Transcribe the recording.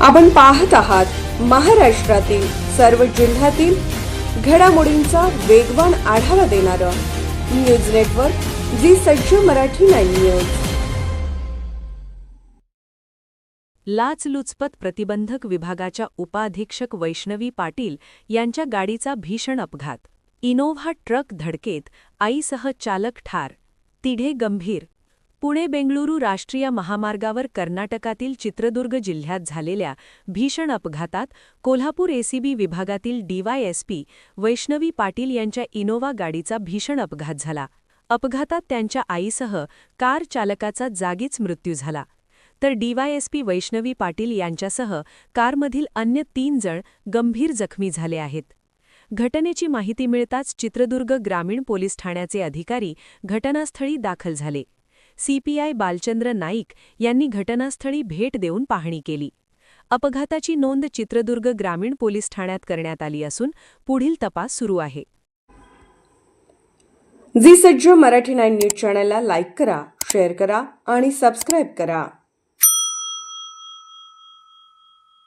आपण पाहत आहात महाराष्ट्रातील सर्व जिल्ह्यातील घडामोडींचा वेगवान आढावा देणारं न्यूज नेटवर्क जी सज्ज मराठी नाईन न्यूज. लाचलुचपत प्रतिबंधक विभागाच्या उपाधीक्षक वैष्णवी पाटील यांच्या गाडीचा भीषण अपघात. इनोव्हा ट्रक धडकेत आईसह चालक ठार. तिढे गंभीर. पुणे बेंगळुरू राष्ट्रीय महामार्गावर कर्नाटकातील चित्रदुर्ग जिल्ह्यात झालेल्या भीषण अपघातात कोल्हापूर एसीबी विभागातील डीवायएसपी वैष्णवी पाटील यांच्या इनोवा गाडीचा भीषण अपघात झाला. अपघातात त्यांच्या आईसह कार चालकाचा जागीच मृत्यू झाला. तर डीवायएसपी वैष्णवी पाटील यांच्यासह कारमधील अन्य तीन जण गंभीर जखमी झाले आहेत. घटनेची माहिती मिळताच चित्रदुर्ग ग्रामीण पोलीस ठाण्याचे अधिकारी घटनास्थळी दाखल झाले. सीपीआय बालचंद्र नाईक यांनी घटनास्थळी भेट देऊन पाहणी केली. अपघाताची नोंद चित्रदुर्ग ग्रामीण पोलीस ठाण्यात करण्यात आली असून पुढील तपास सुरू आहे. जी सज्ज मराठी नाईन न्यूज चॅनलला लाईक करा शेअर करा आणि सबस्क्राईब करा.